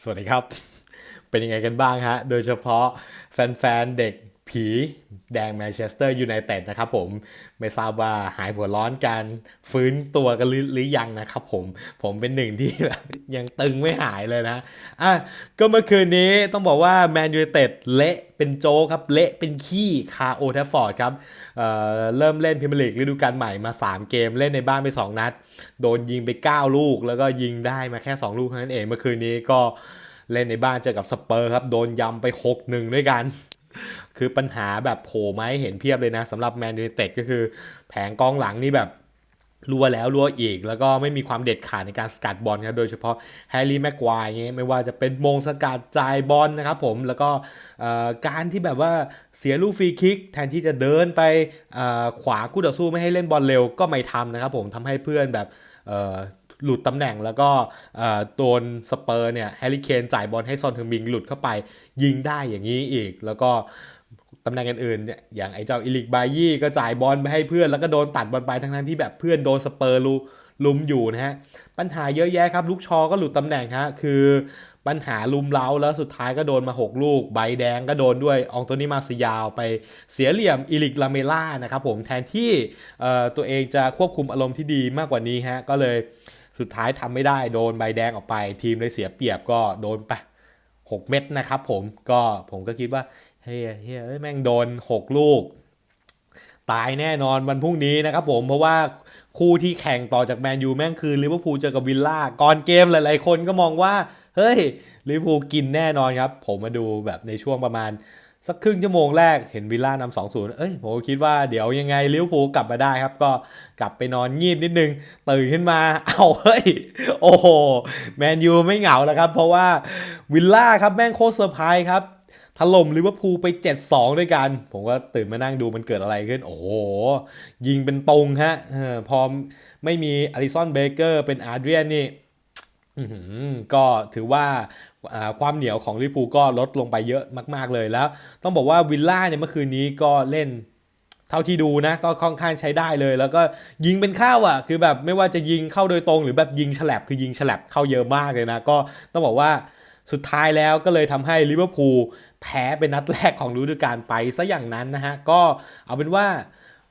สวัสดีครับ เป็นยังไงกันบ้างฮะ โดยเฉพาะแฟนๆเด็ก ผีแดงแมนเชสเตอร์ยูไนเต็ดนะครับผมไม่ทราบว่าหายหัวร้อนกันฟื้นตัวกันหรือยังนะครับผมผมเป็นหนึ่งที่แบบยังตึงไม่หายเลยนะอะก็เมื่อคืนนี้ต้องบอกว่าแมนยูไนเต็ดเละเป็นโจครับ เละเป็นขี้คาโอแทฟฟอร์ดครับเอ่อเริ่มเล่นพรีเมียร์ลีกฤดูกาลใหม่มา 3 เกมเล่นในบ้านไป 2 นัด โดนยิงไป 9 ลูก แล้วก็ยิงได้มาแค่ 2 ลูกเท่านั้นเองเมื่อคืนนี้ก็เล่นในบ้านเจอกับสเปอร์ครับ โดนยำไป 6-1 ด้วยกัน คือปัญหาแบบโผล่มาให้เห็นเพียบเลยนะสำหรับแมนยูเต็ดก็คือ แผงกองหลังนี่แบบรัวแล้วรัวอีก แล้วก็ไม่มีความเด็ดขาดในการสกัดบอลครับโดยเฉพาะแฮร์รี่แม็กควายเงี้ยไม่ว่าจะเป็นมงสกัดจ่ายบอลนะครับผมแล้วก็การที่แบบว่าเสียลูกฟรีคิก แทนที่จะเดินไปขวางคู่ต่อสู้ไม่ให้เล่นบอลเร็วก็ไม่ทำนะครับผมทำให้เพื่อนแบบ หลุดตำแหน่งแล้วก็โดนสเปอร์เนี่ยแฮร์รี่เคนจ่ายบอลให้ซอนเทอร์มิงหลุดเข้าไปยิงได้อย่างนี้อีก แล้วก็ตำแหน่งอื่นๆเนี่ยอย่างไอ้เจ้าอิลิกบายี่ก็จ่ายบอลไปให้เพื่อนแล้วก็โดนตัดบอลไปทั้งๆที่แบบเพื่อนโดนสเปอร์ลุลุมอยู่นะฮะปัญหาเยอะแยะครับ ลูกชอก็หลุดตำแหน่งฮะคือปัญหาลุมเล้าแล้วสุดท้ายก็โดนมา 6 ลูก ใบแดงก็โดนด้วยอองโตนี่มาซิยาวไปเสียเหลี่ยมอิลิกลาเมล่านะครับผมแทนที่ตัวเองจะควบคุมอารมณ์ที่ดีมากกว่านี้ฮะก็เลย สุดท้ายทำไม่ได้โดนใบแดงออกไป ทีมเลยเสียเปรียบก็โดนไป6เม็ดนะครับผมก็ผมก็คิดว่าเฮ้ยเฮ้ยแม่งโดน6ลูก ตายแน่นอนวันพรุ่งนี้นะครับผมเพราะว่าคู่ที่แข่งต่อจากแมนยูแม่งคือลิเวอร์พูลเจอกับวิลล่าก่อนเกมหลายๆคนก็มองว่า เฮ้ยลิเวอร์พูลกินแน่นอนครับ ผมมาดูแบบในช่วงประมาณ สักครึ่งชั่วโมงแรกเห็นวิลล่านำสองศูนย์เอ้ยผมก็คิดว่าเดี๋ยวยังไงลิเวอร์พูลกลับมาได้ครับ ก็กลับไปนอนงีบนิดนึง ตื่นขึ้นมา เอาเฮ้ย โอ้โห แมนยูไม่เหงาแล้วครับ เพราะว่าวิลล่าครับแม่งโคตรเซอร์ไพรส์ครับถล่มลิเวอร์พูลไป 7-2 ด้วยกัน ผมก็ตื่นมานั่งดูมันเกิดอะไรขึ้น โอ้โห ยิงเป็นตรงฮะพอไม่มีอลิซอนเบเกอร์เป็นอาร์เดรียนนี่ ก็ถือว่าความเหนียวของลิเวอร์พูก็ลดลงไปเยอะมาก ๆเลยแล้ว ต้องบอกว่าวิลล่าเนี่ยเมื่อคืนนี้ก็เล่นเท่าที่ดูนะก็ค่อนข้างใช้ได้เลย แล้วก็ยิงเป็นเข้าอะ คือแบบไม่ว่าจะยิงเข้าโดยตรงหรือแบบยิงฉลับคือยิงฉลับเข้าเยอะมากเลยนะ ก็ต้องบอกว่าสุดท้ายแล้วก็เลยทำให้ลิเวอร์พูลแพ้เป็นนัดแรกของฤดูกาลไปซะอย่างนั้นนะฮะก็เอาเป็นว่า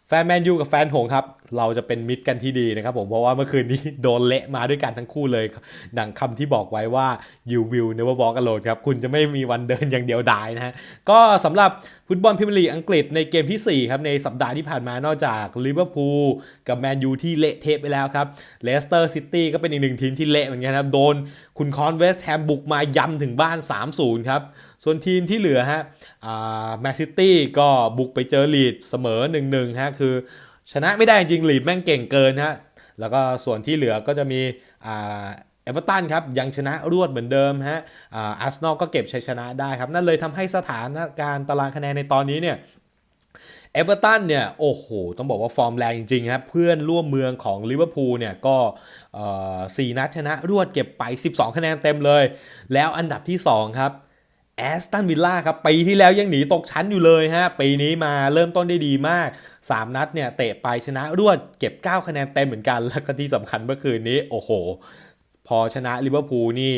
แฟนแมนยูกับแฟนหงครับ เราจะเป็นมิตรกันที่ดีนะครับผมเพราะว่าเมื่อคืนนี้โดนเละมาด้วยกันทั้งคู่เลยดังคำที่บอกไว้ว่า you will never walk alone ครับ คุณจะไม่มีวันเดินอย่างเดียวดายนะฮะ ก็สำหรับฟุตบอลพรีเมียร์ลีกอังกฤษในเกมทีสี่4 ครับ ในสัปดาห์ที่ผ่านมานอกจากลิเวอร์พูลกับแมนยูที่เละเทะไปแล้วครับเลสเตอร์ซิตี้ก็เป็นอีกหนึ่งทีมที่เละเหมือนกันครับ โดน คุณคอนเวสแฮมบุกมายำถึงบ้าน 3-0 ครับ ส่วนทีมที่เหลือฮะแมนซิตี้ก็บุกไปเจอลีดเสมอ 1-1 ฮะ คือชนะไม่ได้จริงลีดแม่งเก่งเกินฮะ แล้วก็ส่วนที่เหลือก็จะมีเอเวอร์ตันครับยังชนะรวดเหมือนเดิมฮะอาร์เซนอลก็เก็บชัยชนะได้ครับ นั่นเลยทำให้สถานการณ์ตารางคะแนนในตอนนี้เนี่ย เอเวอร์ตันเนี่ยโอ้โห ต้องบอกว่าฟอร์มแรงจริงๆครับ เพื่อนร่วมเมืองของลิเวอร์พูลเนี่ยก็สี่นัดชนะรวดเก็บไป 12 คะแนนเต็มเลย แล้วอันดับที่ 2 ครับแอสตันวิลล่าครับ ปีที่แล้วยังหนีตกชั้นอยู่เลยฮะ ปีนี้มาเริ่มต้นได้ดีมาก 3 นัดเนี่ยเตะไปชนะรวดเก็บ 9 คะแนนเต็มเหมือนกัน แล้วก็ที่สำคัญเมื่อคืนนี้ โอ้โห พอชนะลิเวอร์พูลนี่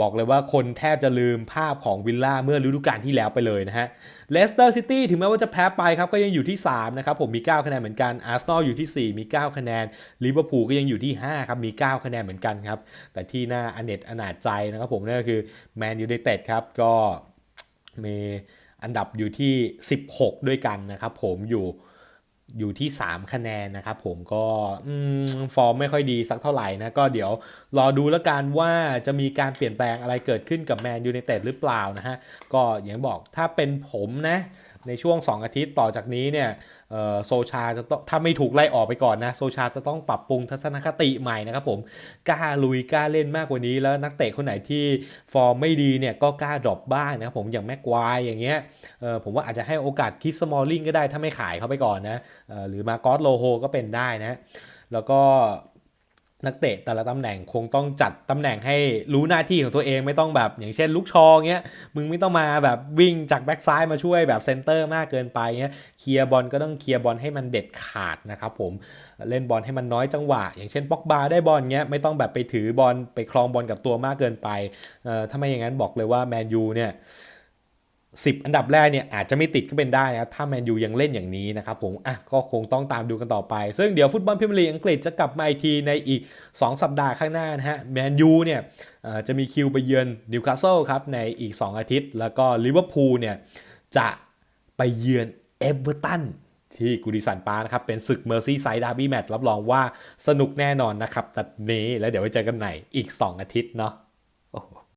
บอกเลยว่าคนแทบจะลืมภาพของวิลล่าเมื่อฤดูกาลที่แล้วไปเลยนะฮะเลสเตอร์ซิตี้ถึงแม้ว่าจะแพ้ไปครับก็ยังอยู่ที่ 3 นะครับ ผมมี 9 คะแนนเหมือนกันอาร์เซนอลอยู่ที่ 4 มี 9 คะแนนลิเวอร์พูลก็ยังอยู่ที่ 5 ครับ มี 9 คะแนนเหมือนกันครับ แต่ที่น่าอเนจอนาจใจนะครับผมนั่นก็คือแมนยูไนเต็ดครับก็มีอันดับอยู่ที่ 16 ด้วยกันนะครับผมอยู่ อยู่ที่ 3 คะแนนนะครับผมก็มฟอร์มไม่ค่อยดีสักเท่าไหร่นะ ก็เดี๋ยวรอดูแล้วกันว่าจะมีการเปลี่ยนแปลงอะไรเกิดขึ้นกับแมนยูไนเต็ดหรือเปล่านะฮะ ก็อย่างบอกถ้าเป็นผมนะ ในช่วง 2 อาทิตย์ต่อจากนี้เนี่ยโซชาจะต้องถ้าไม่ถูกไล่ออกไปก่อนนะโซชาจะต้องปรับปรุงทัศนคติใหม่นะครับผมกล้าลุยกล้าเล่นมากกว่านี้ แล้วนักเตะคนไหนที่ฟอร์มไม่ดีเนี่ยก็กล้าดรอปบ้างนะครับผมอย่างแม็กควายอย่างเงี้ยผมว่าอาจจะให้โอกาสคิดสมอลลิงก็ได้ถ้าไม่ขายเขาไปก่อนนะหรือมากอสโลโฮก็เป็นได้นะแล้วก็ นักเตะแต่ละตำแหน่งคงต้องจัดตำแหน่งให้รู้หน้าที่ของตัวเองไม่ต้องแบบอย่างเช่น ลูกชอเงี้ยมึงไม่ต้องมาแบบวิ่งจากแบ็กซ้ายมาช่วยแบบเซนเตอร์มากเกินไปเงี้ยเคลียร์บอลก็ต้องเคลียร์บอลให้มันเด็ดขาดนะครับผมเล่นบอลให้มันน้อยจังหวะ อย่างเช่นป็อกบาได้บอลเงี้ยไม่ต้องแบบไปถือบอลไปคลองบอลกับตัวมากเกินไปเอ่อถ้าไม่อย่างนั้นบอกเลยว่าแมนยูเนี่ย สิบอันดับแรกเนี่ยอาจจะไม่ติดก็เป็นได้นะถ้าแมนยูยังเล่นอย่างนี้นะครับผมอะก็คงต้องตามดูกันต่อไป ซึ่งเดี๋ยวฟุตบอลพรีเมียร์ลีกอังกฤษจะกลับมาอีกทีในอีก 2 สัปดาห์ข้างหน้านะฮะแมนยูเนี่ยจะมีคิวไปเยือนนิวคาสเซิลครับในอีก 2 อาทิตย์ แล้วก็ลิเวอร์พูลเนี่ยจะไปเยือนเอเวอร์ตันที่กูดิสันปาร์นะครับ เป็นศึกเมอร์ซี่ไซด์ดาร์บี้แมตช์รับรองว่าสนุกแน่นอนนะครับตัดนี้แล้วเดี๋ยวไว้เจอกันใหม่อีก 2 อาทิตย์เนาะ